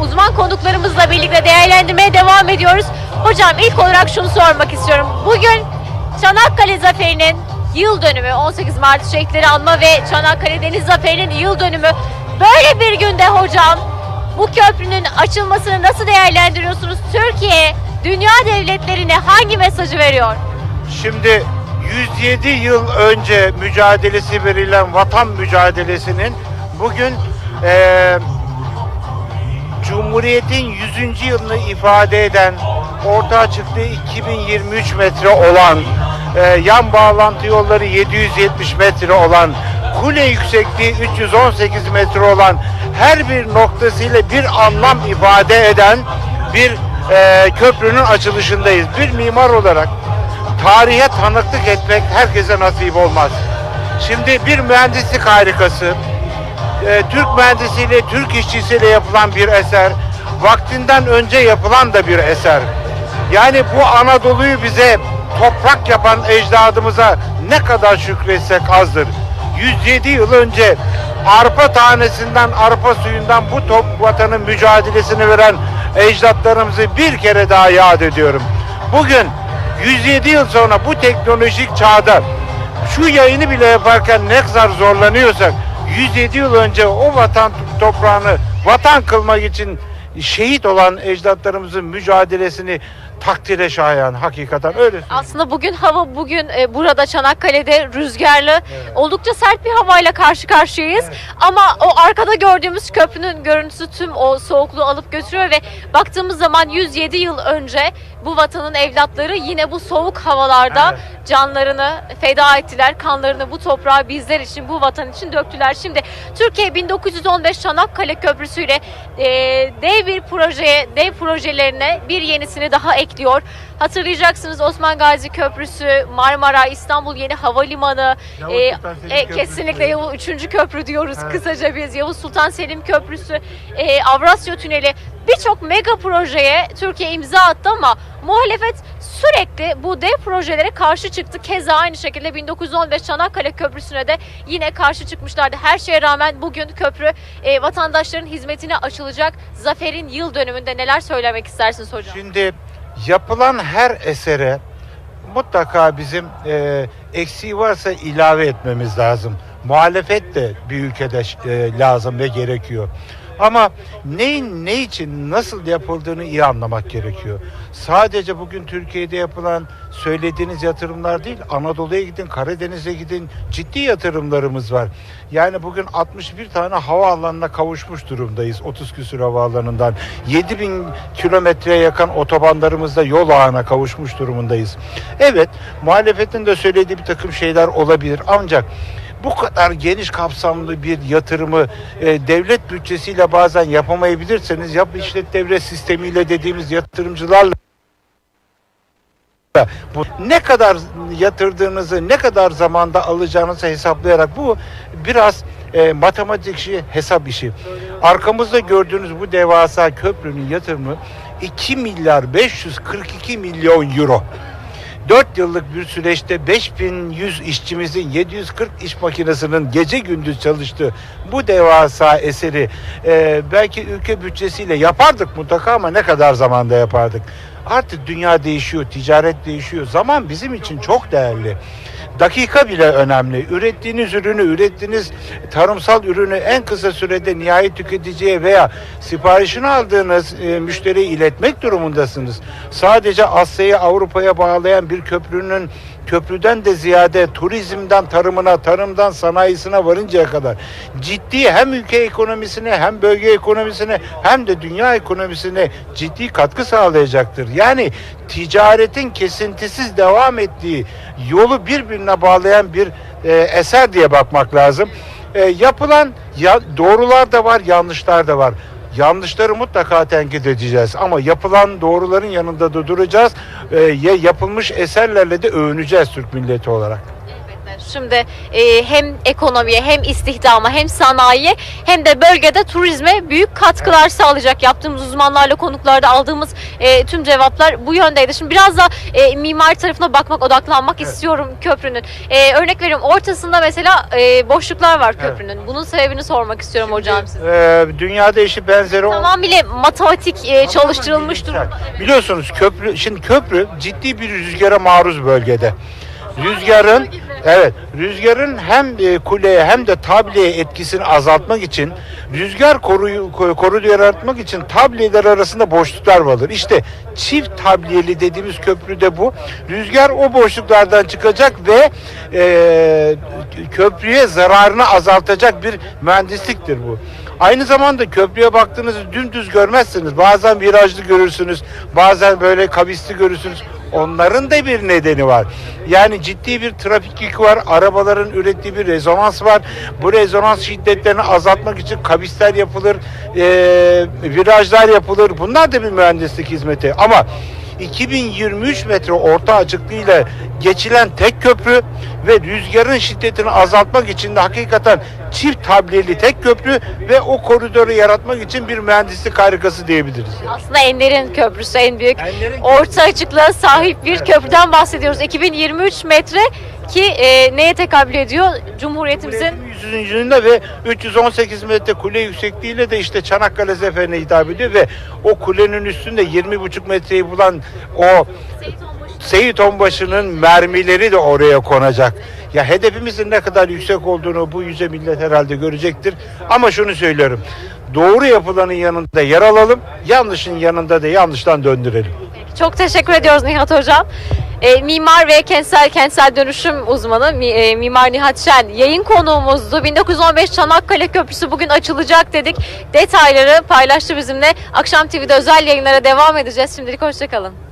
uzman konuklarımızla birlikte değerlendirmeye devam ediyoruz. Hocam ilk olarak şunu sormak istiyorum. Bugün Çanakkale Zaferi'nin yıl dönümü 18 Mart şehitleri anma ve Çanakkale Deniz Zaferi'nin yıl dönümü. Böyle bir günde hocam bu köprünün açılmasını nasıl değerlendiriyorsunuz? Türkiye dünya devletlerine hangi mesajı veriyor? Şimdi 107 yıl önce mücadelesi verilen vatan mücadelesinin bugün eee Cumhuriyet'in 100. yılını ifade eden orta açıklığı 2023 metre olan eee, yan bağlantı yolları 770 metre olan kule yüksekliği 318 metre olan her bir noktasıyla bir anlam ifade eden bir eee, köprünün açılışındayız. Bir mimar olarak tarihe tanıklık etmek herkese nasip olmaz. Şimdi bir mühendislik harikası, e, Türk mühendisiyle, Türk işçisiyle yapılan bir eser, vaktinden önce yapılan da bir eser. Yani bu Anadolu'yu bize toprak yapan ecdadımıza ne kadar şükretsek azdır. 107 yıl önce arpa tanesinden, arpa suyundan bu top vatanın mücadelesini veren ecdatlarımızı bir kere daha yad ediyorum. Bugün 107 yıl sonra bu teknolojik çağda şu yayını bile yaparken ne kadar zorlanıyorsak 107 yıl önce o vatan toprağını vatan kılmak için şehit olan ecdatlarımızın mücadelesini takdire şayan hakikaten öyle söyleyeyim. Aslında bugün hava bugün e, burada Çanakkale'de rüzgarlı. Oldukça sert bir havayla karşı karşıyayız. Ama o arkada gördüğümüz köprünün görüntüsü tüm o soğukluğu alıp götürüyor ve baktığımız zaman 107 yıl önce bu vatanın evlatları yine bu soğuk havalarda Evet. canlarını feda ettiler. Kanlarını bu toprağa bizler için, bu vatan için döktüler. Şimdi Türkiye 1915 Çanakkale Köprüsü ile e, dev bir projeye, dev projelerine bir yenisini daha ekliyor. Hatırlayacaksınız Osman Gazi Köprüsü, Marmara, İstanbul Yeni Havalimanı, Yavuz e, e, kesinlikle Yavuz 3. köprü diyoruz Evet. kısaca biz. Yavuz Sultan Selim Köprüsü, e, Avrasya Tüneli birçok mega projeye Türkiye imza attı ama muhalefet sürekli bu dev projelere karşı çıktı. Keza aynı şekilde 1915 Çanakkale Köprüsü'ne de yine karşı çıkmışlardı. Her şeye rağmen bugün köprü e, vatandaşların hizmetine açılacak. Zafer'in yıl dönümünde neler söylemek istersiniz hocam? Şimdi yapılan her esere mutlaka bizim e, eksiği varsa ilave etmemiz lazım. Muhalefet de bir ülkede e, lazım ve gerekiyor. Ama neyin ne için nasıl yapıldığını iyi anlamak gerekiyor. Sadece bugün Türkiye'de yapılan söylediğiniz yatırımlar değil, Anadolu'ya gidin, Karadeniz'e gidin, ciddi yatırımlarımız var. Yani bugün 61 tane havaalanına kavuşmuş durumdayız 30 küsur havaalanından. 7000 kilometreye yakın otobanlarımızda yol ağına kavuşmuş durumundayız. Evet, muhalefetin de söylediği bir takım şeyler olabilir ancak bu kadar geniş kapsamlı bir yatırımı e, devlet bütçesiyle bazen yapamayabilirseniz yap işlet devlet sistemiyle dediğimiz yatırımcılarla bu ne kadar yatırdığınızı, ne kadar zamanda alacağınızı hesaplayarak bu biraz e, matematik hesap işi. Arkamızda gördüğünüz bu devasa köprünün yatırımı 2 milyar 542 milyon euro. 4 yıllık bir süreçte 5100 işçimizin 740 iş makinesinin gece gündüz çalıştığı bu devasa eseri e, belki ülke bütçesiyle yapardık mutlaka ama ne kadar zamanda yapardık? Artık dünya değişiyor, ticaret değişiyor. Zaman bizim için çok değerli. Dakika bile önemli. Ürettiğiniz ürünü, ürettiğiniz tarımsal ürünü en kısa sürede nihai tüketiciye veya siparişini aldığınız e, müşteriye iletmek durumundasınız. Sadece Asya'yı Avrupa'ya bağlayan bir köprünün köprüden de ziyade turizmden tarımına, tarımdan sanayisine varıncaya kadar ciddi hem ülke ekonomisine hem bölge ekonomisine hem de dünya ekonomisine ciddi katkı sağlayacaktır. Yani ticaretin kesintisiz devam ettiği yolu birbirine bağlayan bir e, eser diye bakmak lazım. E, yapılan ya, doğrular da var, yanlışlar da var. Yanlışları mutlaka tenkit edeceğiz ama yapılan doğruların yanında da duracağız. E, ya- yapılmış eserlerle de övüneceğiz Türk milleti olarak. Şimdi e, hem ekonomiye hem istihdama hem sanayiye hem de bölgede turizme büyük katkılar sağlayacak. Yaptığımız uzmanlarla konuklarda aldığımız e, tüm cevaplar bu yöndeydi. Şimdi biraz da e, mimari tarafına bakmak, odaklanmak istiyorum köprünün. E, örnek veriyorum ortasında mesela e, boşluklar var köprünün. Bunun sebebini sormak istiyorum hocam size. Ee, dünyada eşi benzeri olan- Tamamıyla matematik e, çalıştırılmış Bilimsel. durumda. Biliyorsunuz köprü şimdi köprü ciddi bir rüzgara maruz bölgede. Rüzgarın evet rüzgarın hem e, kuleye hem de tableye etkisini azaltmak için rüzgar koruyu ko- koruyu yaratmak için tableler arasında boşluklar vardır. İşte çift tabliyeli dediğimiz köprü de bu. Rüzgar o boşluklardan çıkacak ve e, köprüye zararını azaltacak bir mühendisliktir bu. Aynı zamanda köprüye baktığınızda dümdüz görmezsiniz. Bazen virajlı görürsünüz, bazen böyle kavisli görürsünüz. Onların da bir nedeni var. Yani ciddi bir trafik yükü var. Arabaların ürettiği bir rezonans var. Bu rezonans şiddetlerini azaltmak için kavisler yapılır, eee, virajlar yapılır. Bunlar da bir mühendislik hizmeti. Ama 2023 metre orta açıklığıyla geçilen tek köprü ve rüzgarın şiddetini azaltmak için de hakikaten çift tabliyeli tek köprü ve o koridoru yaratmak için bir mühendislik harikası diyebiliriz. Aslında Ender'in köprüsü en büyük Ender'in orta açıklığa sahip bir Evet. köprüden bahsediyoruz. 2023 metre ki e, neye tekabül ediyor? Cumhuriyetimizin Cumhuriyet'in 100. yılında ve 318 metre kule yüksekliğiyle de işte Çanakkale Zeferi'ne hitap ediyor ve o kulenin üstünde 20,5 metreyi bulan o Seyit Onbaşı'nın mermileri de oraya konacak. Ya hedefimizin ne kadar yüksek olduğunu bu yüce millet herhalde görecektir. Ama şunu söylüyorum. Doğru yapılanın yanında yer alalım, yanlışın yanında da yanlıştan döndürelim. Çok teşekkür ediyoruz Nihat Hocam. E, mimar ve kentsel kentsel dönüşüm uzmanı Mi- e, Mimar Nihat Şen yayın konuğumuzdu. 1915 Çanakkale Köprüsü bugün açılacak dedik. Detayları paylaştı bizimle. Akşam TV'de özel yayınlara devam edeceğiz. Şimdilik hoşçakalın.